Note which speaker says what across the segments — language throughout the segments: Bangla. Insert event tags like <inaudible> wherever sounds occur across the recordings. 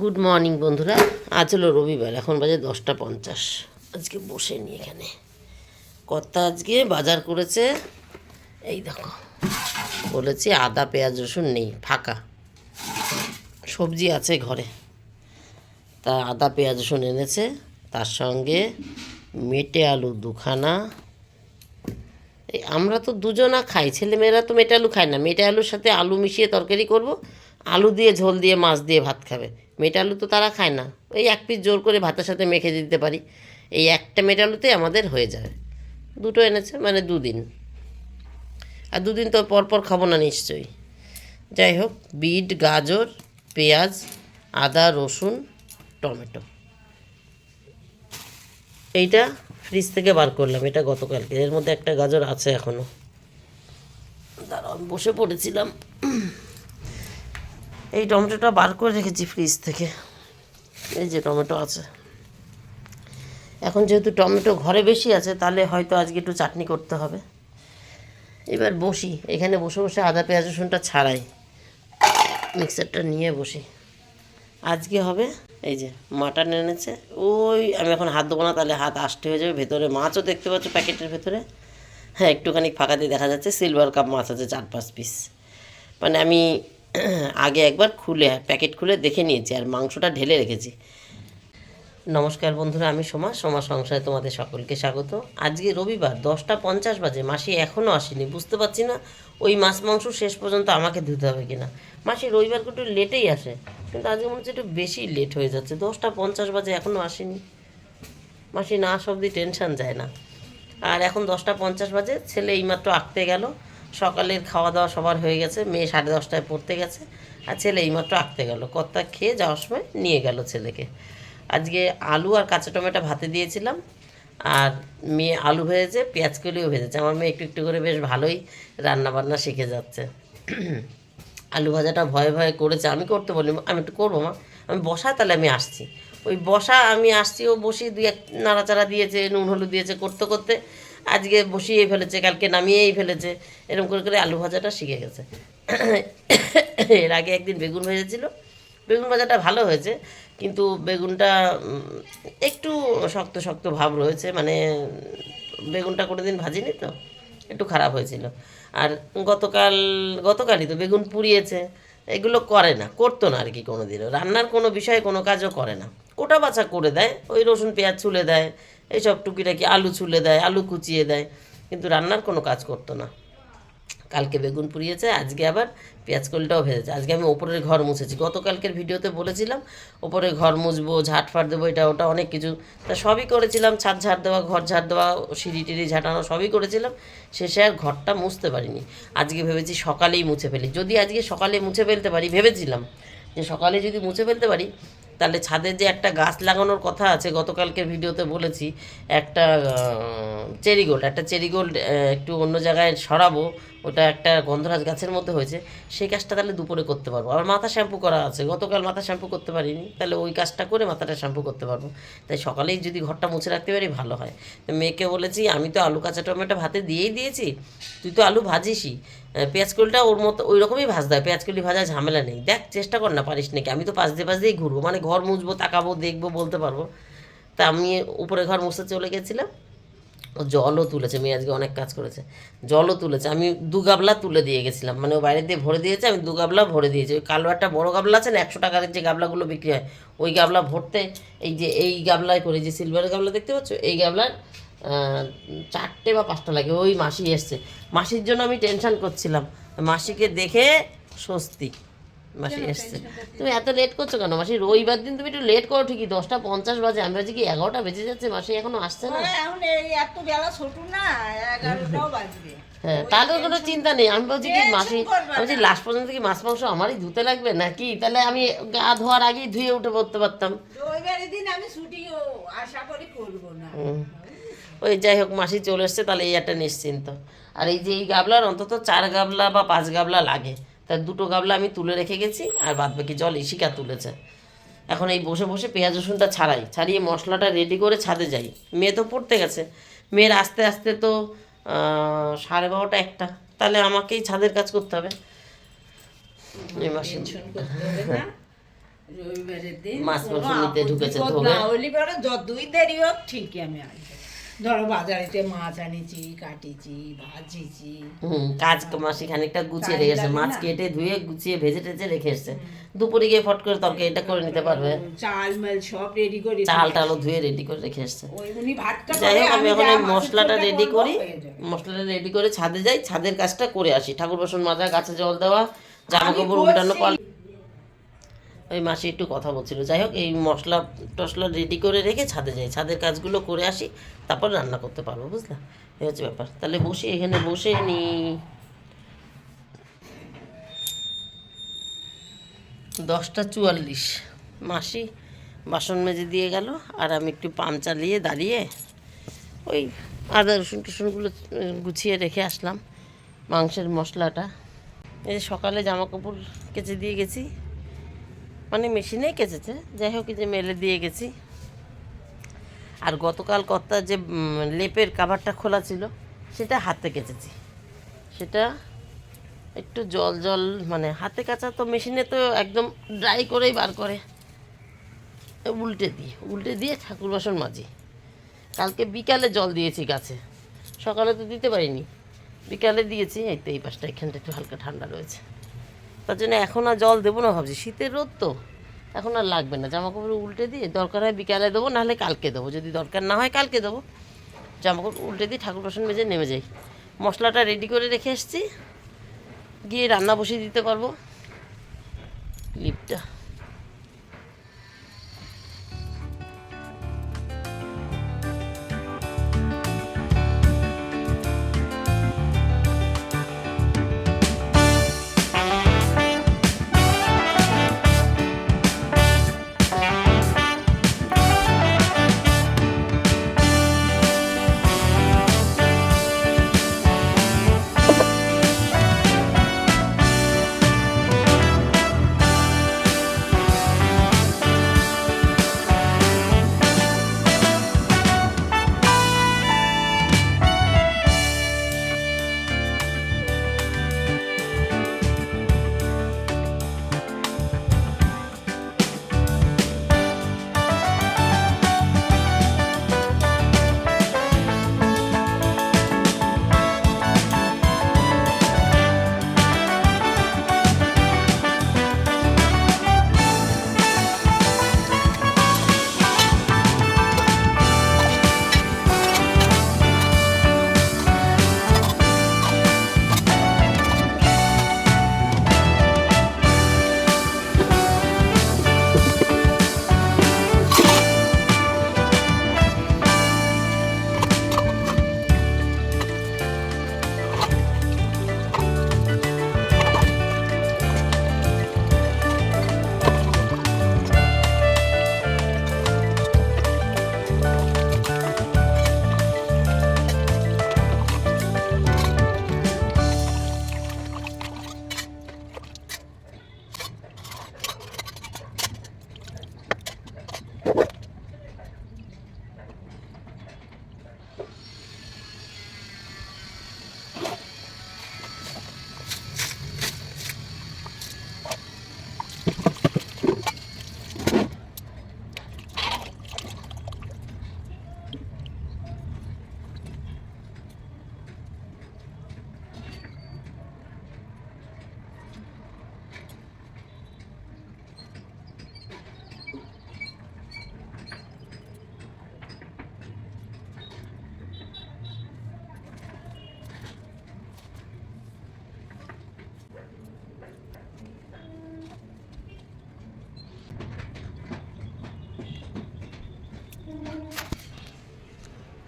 Speaker 1: গুড মর্নিং বন্ধুরা। আজ হলো রবিবার, এখন বাজে দশটা পঞ্চাশ। আজকে বসে নি এখানে। কর্তা আজকে বাজার করেছে, এই দেখো, বলেছি আদা, পেঁয়াজ, রসুন নেই, ফাঁকা। সবজি আছে ঘরে। তা আদা, পেঁয়াজ, রসুন এনেছে, তার সঙ্গে মেটে আলু দুখানা। এই আমরা তো দুজনা খাই, ছেলেমেয়েরা তো মেটে আলু খায় না। মেটে আলুর সাথে আলু মিশিয়ে তরকারি করব, আলু দিয়ে ঝোল দিয়ে, মাছ দিয়ে ভাত খাবে। মেটে আলু তো তারা খায় না। ওই এক পিস জোর করে ভাতের সাথে মেখে দিতে পারি। এই একটা মেটে আলুতে আমাদের হয়ে যাবে দুটো এনেছে মানে দুদিন। আর দুদিন তো পরপর খাব না নিশ্চয়ই। যাই হোক, বিট, গাজর, পেঁয়াজ, আদা, রসুন, টমেটো। এইটা ফ্রিজ থেকে বার করলাম, এটা গতকালকে। এর মধ্যে একটা গাজর আছে এখনও দাঁড়াও বসে পড়েছিলাম। এই টমেটোটা বার করে রেখেছি ফ্রিজ থেকে। এই যে টমেটো আছে। এখন যেহেতু টমেটো ঘরে বেশি আছে, তাহলে হয়তো আজকে একটু চাটনি করতে হবে। এবার বসি। এখানে বসে বসে আদা, পেঁয়াজ, রসুনটা ছাড়াই। মিক্সারটা নিয়ে বসি। আজকে হবে, এই যে মাটন এনেছে। ওই আমি এখন হাত দেবো না, তাহলে হাত আষ্টে হয়ে যাবে। ভেতরে মাছও দেখতে পাচ্ছ প্যাকেটের ভেতরে। হ্যাঁ একটুখানি ফাঁকা দিয়ে দেখা যাচ্ছে। সিলভার কাপ মাছ আছে, চার পাঁচ পিস মানে আমি <clears throat> আগে একবার খুলে, প্যাকেট খুলে দেখে নিয়েছি আর মাংসটা ঢেলে রেখেছি। নমস্কার বন্ধুরা, আমি সোমা সোমা সংসারে তোমাদের সকলকে স্বাগত। আজকে রবিবার, দশটা পঞ্চাশ বাজে, মাসি এখনও আসেনি, বুঝতে পারছি না ওই মাছ মাংস শেষ পর্যন্ত আমাকে ধুতে হবে কিনা। মাসি রবিবার একটু লেটেই আসে, কিন্তু আজকে মনে হচ্ছে একটু বেশি লেট হয়ে যাচ্ছে, দশটা পঞ্চাশ বাজে এখনও আসেনি। মাসি না অবধি টেনশন যায় না। আর এখন দশটা পঞ্চাশ বাজে, ছেলে এইমাত্র আঁকতে গেল সকালের খাওয়া দাওয়া সবার হয়ে গেছে, মেয়ে সাড়ে দশটায় পড়তে গেছে, আর ছেলে এইমাত্র আঁকতে গেল। কর্তা খেয়ে যাওয়ার সময় নিয়ে গেল ছেলেকে। আজকে আলু আর কাঁচা টমেটো ভাতে দিয়েছিলাম, আর মেয়ে আলু ভেজেছে, পেঁয়াজ কলিও ভেজেছে। আমার মেয়ে একটু একটু করে বেশ ভালোই রান্না বান্না শিখে যাচ্ছে। আলু ভাজাটা ভয়ে ভয়ে করেছে। আমি করতে বলি আমি একটু করব মা। আমি বসা তাহলে আমি আসছি। ওই বসা, আমি আসছি, ও বসি দুই এক নাড়াচাড়া দিয়েছে, নুন হলুদ দিয়েছে, করতে করতে আজকে বসিয়ে ফেলেছে, কালকে নামিয়েই ফেলেছে। এরকম করে করে আলু ভাজাটা শিখে গেছে। এর আগে একদিন বেগুন ভেজেছিল। বেগুন ভাজাটা ভালো হয়েছে, কিন্তু বেগুনটা একটু শক্ত শক্ত ভাব রয়েছে মানে বেগুনটা কোনো দিন ভাজিনি তো, একটু খারাপ হয়েছিল। আর গতকাল, গতকালই তো বেগুন পুড়িয়েছে, এগুলো করে না, করতো না আর কি কোনো দিনও রান্নার কোনো বিষয়ে কোনো কাজও করে না। কোটা বাছা করে দেয়, ওই রসুন, পেঁয়াজ ছুলে দেয় এইসব টুকিটাকি আলু ছুলে দেয়, আলু কুচিয়ে দেয়, কিন্তু রান্নার কোনো কাজ করতো না। কালকে বেগুন পুড়িয়েছে, আজকে আবার পেঁয়াজ কলিটাও ভেজেছে। আজকে আমি ওপরের ঘর মুছেছি। গতকালকের ভিডিওতে বলেছিলাম ওপরে ঘর মুছবো, ঝাঁট ফাট দেবো, এটা ওটা অনেক কিছু। তা সবই করেছিলাম, ছাদ ঝাড় দেওয়া, ঘর ঝাড় দেওয়া, সিঁড়ি টিড়ি ঝাঁটানো সবই করেছিলাম। শেষে আর ঘরটা মুছতে পারিনি। আজকে ভেবেছি সকালেই মুছে ফেলি। যদি আজকে সকালে মুছে ফেলতে পারি, ভেবেছিলাম যে সকালে যদি মুছে ফেলতে পারি তাহলে ছাদে যে একটা গাছ লাগানোর কথা আছে, গতকালকে ভিডিওতে বলেছি, একটা চেরিগোল্ড একটা চেরিগোল্ড একটু অন্য জায়গায় সরাবো ওটা একটা গন্ধরাজ গাছের মধ্যে হয়েছে সেই কাজটা তাহলে দুপুরে করতে পারব। আবার মাথা শ্যাম্পু করা আছে গতকাল মাথা শ্যাম্পু করতে পারিনি তাহলে ওই কাজটা করে মাথাটা শ্যাম্পু করতে পারব। তাই সকালেই যদি ঘরটা মুছে রাখতে পারি ভালো হয়। তো মেয়েকে বলেছি আমি তো আলু কাঁচা টমেটো ভাতে দিয়েই দিয়েছি তুই তো আলু ভাজিসই। আহ, পেঁয়াজ কলিটা ওর মতো ওই রকমই ভাজ দেয় পেঁয়াজ কলি ভাজা ঝামেলা নেই। দেখ চেষ্টা কর না পারিস নাকি? আমি তো পাশ দিয়ে পাশ দিয়েই ঘুরবো মানে ঘর মুছবো তাকাবো দেখব বলতে পারব। তা আমি উপরে ঘর মুছতে চলে গেছিলাম ও জলও তুলেছে, মেয়ে আজকে অনেক কাজ করেছে। জলও তুলেছে, আমি দু গাবলা তুলে দিয়ে গেছিলাম মানে ও বাইরে দিয়ে ভরে দিয়েছে, আমি দু গাবলা ভরে দিয়েছি। ওই কালো একটা বড় গাবলা আছে না, একশো টাকার যে গাবলাগুলো বিক্রি হয়, ওই গাবলা ভরতে, এই যে এই গাবলায় করে যে সিলভারের গাবলা দেখতে পাচ্ছ? এই গাবলার চারটে বা পাঁচটা লাগে, ওই মাসি এসছে। মাসির জন্য আমি টেনশন করছিলাম, মাসিকে দেখে স্বস্তি। মাসি এসছে। তুমি এত লেট করছ কেন? মাসি রবিবার দিন তুমি একটু লেট করো ঠিকই দশটা পঞ্চাশ বাজে আমরা যে কি এগারোটা বেজে যাচ্ছে মাসি এখনও আসছে না?
Speaker 2: এখন এত বেলা ছোট না এগারোটাও বাজবে।
Speaker 1: হ্যাঁ তাহলে কোনো চিন্তা নেই। আমি বলছি কি মাসি আমি বলছি লাস্ট পর্যন্ত কি মাছ মাংস আমারই ধুতে লাগবে নাকি? তাহলে আমি গা ধোয়ার আগেই ধুয়ে উঠে পড়তে পারতাম।
Speaker 2: রবিবারের দিন আমি ছুটিও আশা করি করব না।
Speaker 1: ওই যাই হোক মাসি চলে এসছে তাহলে এই একটা নিশ্চিন্ত। আর এই যে এই গাবলার অন্তত চার গাবলা বা পাঁচ গাবলা লাগে। তার দুটো গাবলা আমি তুলে রেখে গেছি আর বাদ বাকি জল ইশিকা তুলেছে। এখন এই বসে বসে পেঁয়াজ রসুনটা ছাড়াই ছাড়িয়ে মশলাটা রেডি করে ছাদে যাই। মেয়ে তো পড়তে গেছে। মেয়ের আস্তে আস্তে তো সাড়ে বারোটা একটা। তাহলে আমাকেই ছাদের কাজ করতে হবে। এই মাসে মাছ মাংস নিতে ঢুকেছে ধোবে।
Speaker 2: যতই দেরি হোক ঠিকই আমি আসব। ধরো বাজারেতে মাছ আনিছি কাটিছি ভাজিছি।
Speaker 1: হুম কাজ মাসি খানিকটা গুছিয়ে রেখে এসছে মাছ কেটে ধুয়ে গুছিয়ে ভেজে টেজে রেখে এসছে। দুপুরে গিয়ে ফট করে তরকারিটা করে নিতে পারবে।
Speaker 2: চাল মাল সব রেডি করে
Speaker 1: চাল টালও ধুয়ে রেডি করে রেখে এসছে।
Speaker 2: উনি ভাতটা
Speaker 1: যাই
Speaker 2: করে
Speaker 1: হোক আমি এখন মশলাটা রেডি করি। মশলাটা রেডি করে ছাদে যাই ছাদের কাজটা করে আসি। ঠাকুর বাসন মাজা গাছে জল দেওয়া জামা কাপড় উল্টানো
Speaker 2: করছি।
Speaker 1: ওই মাসি একটু কথা বলছিল। যাই হোক, এই মশলা টশলা রেডি করে রেখে ছাদে যাই। ছাদের কাজগুলো করে আসি, তারপর রান্না করতে পারব, বুঝলে? এই হচ্ছে ব্যাপার। তাহলে বসে, এখানে বসে নি। দশটা চুয়াল্লিশ। মাসি বাসন মেজে দিয়ে গেল, আর আমি একটু পাম চালিয়ে দাঁড়িয়ে ওই আদা, রসুন টসুনগুলো গুছিয়ে রেখে আসলাম মাংসের মশলাটা। এই সকালে জামা কাপড় কেচে দিয়ে গেছি। মানে মেশিনেই কেচেছে। যাই হোক যে মেলে দিয়ে গেছি। আর গতকাল কর্তার যে লেপের কাভারটা খোলা ছিল, সেটা হাতে কেচেছি। সেটা একটু জল জল মানে হাতে কাচা তো মেশিনে তো একদম ড্রাই করেই বার করে। উল্টে দিই উল্টে দিয়ে ঠাকুর বাসন মাজি। কালকে বিকালে জল দিয়েছি গাছে। সকালে তো দিতে পারিনি। বিকালে দিয়েছি, এই তো এই পাশটা, এখানটা একটু হালকা ঠান্ডা রয়েছে। তার জন্য এখন আর জল দেবো না ভাবছি। শীতের রোদ তো। এখন আর লাগবে না। জামা কাপড় উল্টে দিয়ে দরকার হয় বিকালে দেবো, নাহলে কালকে দেবো। যদি দরকার না হয় কালকে দেবো। জামা কাপড় উল্টে দিয়ে ঠাকুর বাসন মেজে নেমে যাই। মশলাটা রেডি করে রেখে এসেছি। গিয়ে রান্না বসিয়ে দিতে পারব।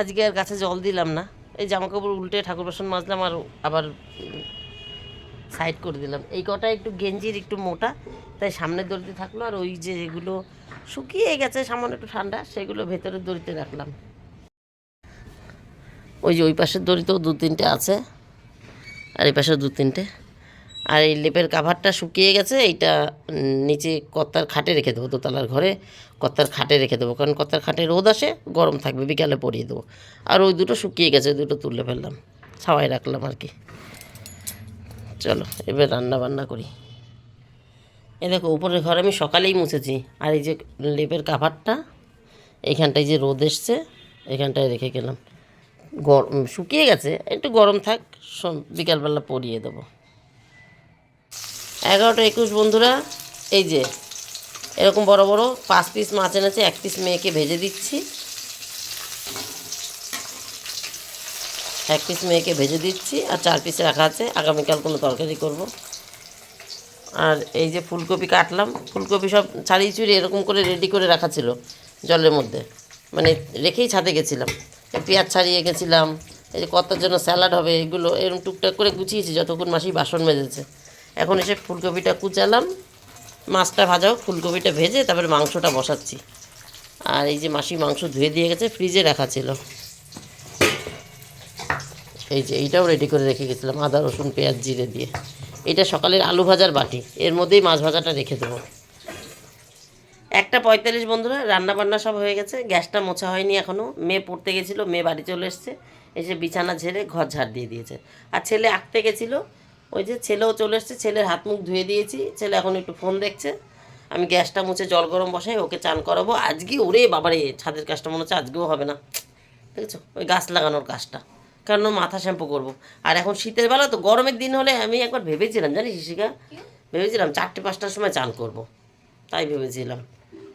Speaker 1: আজকে আর গাছে জল দিলাম না। এই জামা কাপড় উল্টে ঠাকুর বাসন মাজলাম আর আবার সাইড করে দিলাম। এই কটা একটু গেঞ্জির একটু মোটা, তাই সামনের দড়িতে থাকল আর ওই যে যেগুলো শুকিয়ে গেছে, সামান্য একটু ঠান্ডা, সেগুলো ভেতরের দড়িতে রাখলাম। ওই যে ওই পাশের দড়িতেও দু তিনটে আছে, আর এই পাশে দু তিনটে আর এই লেপের কাভারটা শুকিয়ে গেছে, এইটা নিচে কত্তার খাটে রেখে দেবো, দোতলার ঘরে কত্তার খাটে রেখে দেবো, কারণ কত্তার খাটে রোদ আসে, গরম থাকবে, বিকালে পরিয়ে দেবো। আর ওই দুটো শুকিয়ে গেছে, ওই দুটো তুলে ফেললাম ছাওয়াই রাখলাম আর কি। চলো, এবার রান্না বান্না করি। এ দেখো, উপরের ঘর আমি সকালেই মুছেছি, আর এই যে লেপের কাভারটা এইখানটায় যে রোদ এসছে এখানটায় রেখে গেলাম। গরম শুকিয়ে গেছে, একটু গরম থাক বিকালবেলা পরিয়ে দেবো। এগারোটা একুশ বন্ধুরা, এই যে, এরকম বড় বড় পাঁচ পিস মাছ এনেছে, এক পিস মেয়েকে ভেজে দিচ্ছি। এক পিস মেয়েকে ভেজে দিচ্ছি আর চার পিস রাখা আছে, আগামীকাল কোনো তরকারি করব। আর এই যে ফুলকপি কাটলাম, ফুলকপি সব ছাড়িয়ে চুড়িয়ে এরকম করে রেডি করে রাখা ছিল জলের মধ্যে। মানে রেখেই ছাদে গেছিলাম। পেঁয়াজ ছাড়িয়ে গেছিলাম, এই যে কতর জন্য স্যালাড হবে এগুলো, এরকম টুকটাক করে গুছিয়েছি, যতক্ষণ মাসি বাসন মেজেছে। এখন এসে ফুলকপিটা কুচালাম। মাছটা ভাজাও, ফুলকপিটা ভেজে তারপরে মাংসটা বসাচ্ছি। আর এই যে মাসি মাংস ধুয়ে দিয়ে গেছে, ফ্রিজে রাখা ছিল। এই যে এইটাও রেডি করে রেখে গেছিলাম, আদা, রসুন, পেঁয়াজ, জিরে দিয়ে। এটা সকালের আলু ভাজার বাটি, এর মধ্যেই মাছ ভাজাটা রেখে দেবো। একটা পঁয়তাল্লিশ বন্ধুরা রান্না বান্না সব হয়ে গেছে, গ্যাসটা মোছা হয়নি এখনও মেয়ে পড়তে গেছিল, মেয়ে বাড়ি চলে এসছে, এসে বিছানা ঝেড়ে ঘর ঝাড় দিয়ে দিয়েছে। আর ছেলে আঁকতে গেছিল ওই যে ছেলেও চলে এসছে ছেলের হাত মুখ ধুয়ে দিয়েছি। ছেলে এখন একটু ফোন দেখছে। আমি গ্যাসটা মুছে জল গরম বসাই ওকে চান করাবো। আজকে ওরে বাবারে ছাদের কাজটা মনে হচ্ছে আজকেও হবে না। দেখেছ? ওই গাছ লাগানোর কাজটা। কারণ মাথা শ্যাম্পু করব। আর এখন শীতের বেলা তো গরমের দিন হলে আমি একবার ভেবেছিলাম জানিস শিশিকা ভেবেছিলাম চারটে পাঁচটার সময় চান করব। তাই ভেবেছিলাম।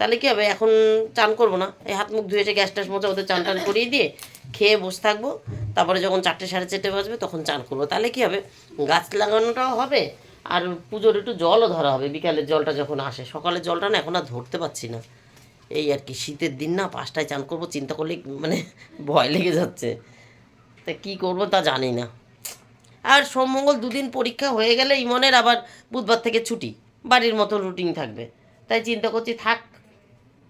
Speaker 1: তাহলে কী হবে? এখন চান করব না। এই হাত মুখ ধুয়ে গ্যাস ট্যাস মোচা ওদের চান টান করিয়ে দিয়ে খেয়ে বসে থাকব। তারপরে যখন চারটে সাড়ে চারটে বাজবে তখন চান করব। তাহলে কী হবে? গাছ লাগানোটাও হবে আর পুজোর একটু জলও ধরা হবে। বিকালের জলটা যখন আসে, সকালের জলটা না এখন আর ধরতে পারছি না। এই আর কি, শীতের দিন না পাঁচটায় চান করব, চিন্তা করলেই মানে ভয় লেগে যাচ্ছে। তা কী করব তা জানি না। আর সোম মঙ্গল দুদিন পরীক্ষা হয়ে গেলে ইমনের আবার বুধবার থেকে ছুটি। বাড়ির মতো রুটিন থাকবে। তাই চিন্তা করছি থাক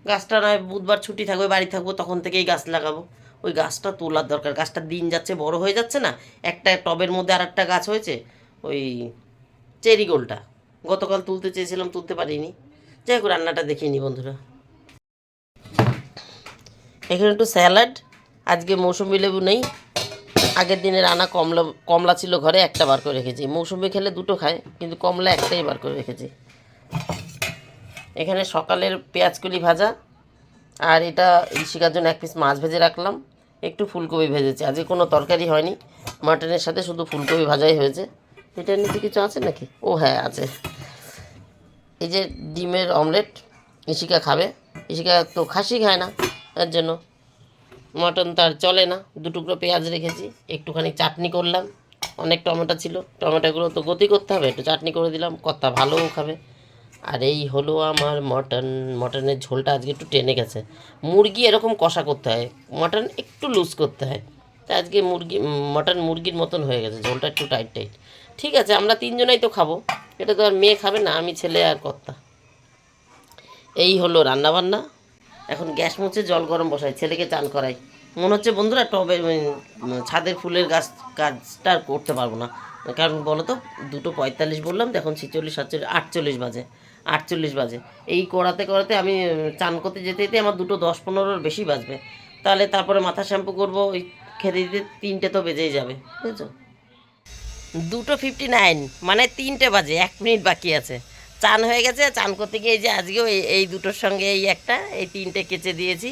Speaker 1: গাছটা নয়, বুধবার ছুটি থাকবে, বাড়ি থাকব, তখন থেকেই গাছ লাগাবো। ওই গাছটা তোলার দরকার। গাছটা দিন যাচ্ছে, বড় হয়ে যাচ্ছে না? একটা টবের মধ্যে আর একটা গাছ হয়েছে? ওই চেরিগোলটা গতকাল তুলতে চেয়েছিলাম, তুলতে পারিনি। যাই হোক, রান্নাটা দেখিনি বন্ধুরা। এখানে একটু স্যালাড, আজকে মৌসুমি লেবু নেই। আগের দিনের আনা কমলা কমলা ছিল ঘরে, একটা বার করে রেখেছি। মৌসুমি খেলে দুটো খায়, কিন্তু কমলা একটাই বার করে রেখেছি। এখানে সকালের পেঁয়াজকলি ভাজা, আর এটা ঋষিকার জন্য এক পিস মাছ ভেজে রাখলাম। একটু ফুলকপি ভেজেছি, আজকে কোনো তরকারি হয়নি। মাটনের সাথে শুধু ফুলকপি ভাজাই হয়েছে। এটার নিচে কিছু আছে নাকি? ও হ্যাঁ আছে। এই যে ডিমের অমলেট, ইশিকা খাবে। ইশিকা তো খাসি খায় না, তার জন্য। মটন তার চলে না, দু টুকরো পেঁয়াজ রেখেছি, একটুখানি চাটনি করলাম। অনেক টমেটো ছিল, টমেটোগুলো তো গতি করতে হবে, একটু চাটনি করে দিলাম, কর্তা ভালোও খাবে। আর এই হলো আমার মটন, মটনের ঝোলটা আজকে একটু টেনে গেছে। মুরগি এরকম কষা করতে হয়, মটন একটু লুজ করতে হয়। তা আজকে মুরগি, মটন মুরগির মতন হয়ে গেছে, ঝোলটা একটু টাইট টাইট ঠিক আছে, আমরা তিনজনেই তো খাব, এটা তো আর মেয়ে খাবে না, আমি ছেলে আর কর্তা। এই হলো রান্নাবান্না, এখন গ্যাস মুছে জল গরম বসাই, ছেলেকে চান করাই। মনে হচ্ছে বন্ধুরা টবে ছাদের ফুলের গাছ, কাজটা করতে পারব না। কারণ বলো তো, দুটো পঁয়তাল্লিশ বললাম, তো এখন ছিচল্লিশ, সাতচল্লিশ, আটচল্লিশ বাজে। আটচল্লিশ বাজে। এই করাতে করাতে আমি চান করতে যেতে যেতে আমার দুটো দশ পনেরোর বেশি বাজবে। তাহলে তারপরে মাথা শ্যাম্পু করব, ওই খেতে দিতে তিনটে তো বেজেই যাবে, বুঝেছ? দুটো ফিফটি নাইন মানে তিনটে বাজে, এক মিনিট বাকি আছে। চান হয়ে গেছে, চান করতে গিয়ে যে আজকেও এই এই দুটোর সঙ্গে এই একটা, এই তিনটে কেচে দিয়েছি।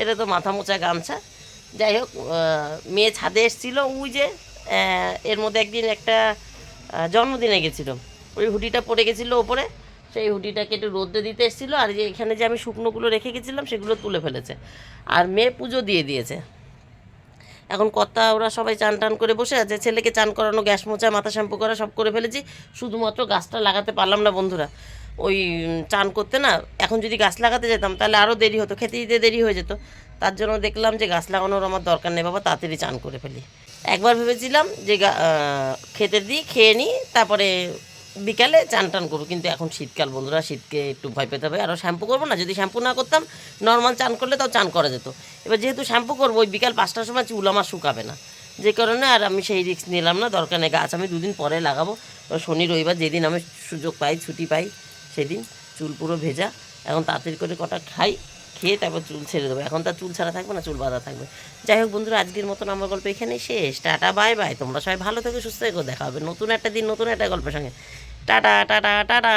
Speaker 1: এটা তো মাথা মোচা গামছা। যাই হোক মেয়ে ছাদে এসেছিল, ওই যে এর মধ্যে একদিন একটা জন্মদিনে গেছিল। ওই হুডিটা পরে গেছিল ওপরে। সেই হুডিটাকে একটু রোদ্রে দিতে এসেছিল, আর যে এখানে যে আমি শুকনোগুলো রেখে গেছিলাম, সেগুলো তুলে ফেলেছে। আর মেয়ে পুজো দিয়ে দিয়েছে। এখন কর্তা, ওরা সবাই চান টান করে বসে আছে, ছেলেকে চান করানো, গ্যাস মোচা মাথা শ্যাম্পু করা, সব করে ফেলেছি। শুধুমাত্র গাছটা লাগাতে পারলাম না, বন্ধুরা। ওই চান করতে না, এখন যদি গাছ লাগাতে যেতাম, তাহলে আরও দেরি হতো, খেতে দিতে দেরি হয়ে যেত। তার জন্য দেখলাম যে গাছ লাগানোর আমার দরকার নেই, বাবা, তাড়াতাড়ি চান করে ফেলি। একবার ভেবেছিলাম যে খেতে দিই, খেয়ে নিই, তারপরে বিকালে চান টান করব, কিন্তু এখন শীতকাল বন্ধুরা, শীতকে একটু ভয় পেতে হবে। আরও শ্যাম্পু করব না, যদি শ্যাম্পু না করতাম নর্মাল চান করলে তাও চান করা যেত। এবার যেহেতু শ্যাম্পু করব, ওই বিকাল পাঁচটার সময় চুল আমার শুকাবে না। যে কারণে আর আমি সেই রিস্ক নিলাম না, দরকার নেই, গাছ আমি দুদিন পরে লাগাবো। শনি, রবিবার যেদিন আমি সুযোগ পাই, ছুটি পাই, সেদিন চুল পুরো ভেজা, এখন তাড়াতাড়ি করে কটা খাই। খেয়ে তারপর চুল ছেড়ে দেবো। এখন তার চুল ছাড়া থাকবে না, চুল বাঁধা থাকবে। যাই হোক বন্ধুরা, আজকের মতন আমার গল্প এখানেই শেষ। Tata, bye bye. তোমরা সবাই ভালো থেকে, সুস্থ থেকো। দেখা হবে নতুন একটা দিন, নতুন একটা গল্পের সঙ্গে। Tata tata tata.